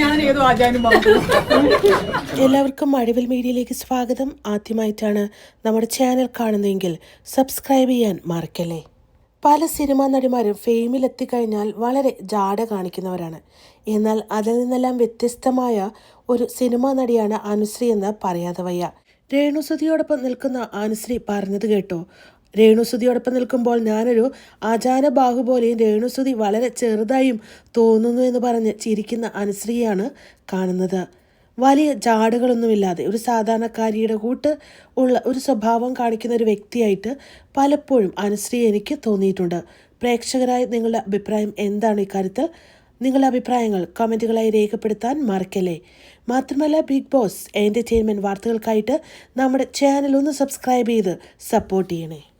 ഞാൻ ഏതോ എല്ലാവർക്കും മഴവിൽ മീഡിയയിലേക്ക് സ്വാഗതം. ആദ്യമായിട്ടാണ് നമ്മുടെ ചാനൽ കാണുന്നതെങ്കിൽ സബ്സ്ക്രൈബ് ചെയ്യാൻ മറക്കല്ലേ? പല സിനിമാ നടിമാരും ഫെയിമിൽ എത്തിക്കഴിഞ്ഞാൽ വളരെ ജാട കാണിക്കുന്നവരാണ്. എന്നാൽ അതിൽ നിന്നെല്ലാം വ്യത്യസ്തമായ ഒരു സിനിമാ നടിയാണ് അനുശ്രീ എന്ന് പറയാതെ വയ്യ. രേണുസുതിയോടൊപ്പം നിൽക്കുന്ന അനുശ്രീ പറഞ്ഞത് കേട്ടോ രേണുസുതിയോടൊപ്പം നിൽക്കുമ്പോൾ ഞാനൊരു ആചാര ബാഹു പോലെയും രേണുസുതി വളരെ ചെറുതായും തോന്നുന്നു എന്ന് പറഞ്ഞ് ചിരിക്കുന്ന അനുശ്രീയാണ് കാണുന്നത്. വലിയ ജാടുകളൊന്നുമില്ലാതെ ഒരു സാധാരണക്കാരിയുടെ കൂട്ട് ഉള്ള ഒരു സ്വഭാവം കാണിക്കുന്ന ഒരു വ്യക്തിയായിട്ട് പലപ്പോഴും അനുശ്രീ എനിക്ക് തോന്നിയിട്ടുണ്ട്. പ്രേക്ഷകരായ നിങ്ങളുടെ അഭിപ്രായം എന്താണ് ഇക്കാര്യത്തിൽ നിങ്ങളുടെ അഭിപ്രായങ്ങൾ കമന്റുകളായി രേഖപ്പെടുത്താൻ മറക്കല്ലേ. മാത്രമല്ല ബിഗ് ബോസ് എന്റർടൈൻമെന്റ് വാർത്തകൾക്കായിട്ട് നമ്മുടെ ചാനൽ ഒന്ന് സബ്സ്ക്രൈബ് ചെയ്ത് സപ്പോർട്ട് ചെയ്യണേ.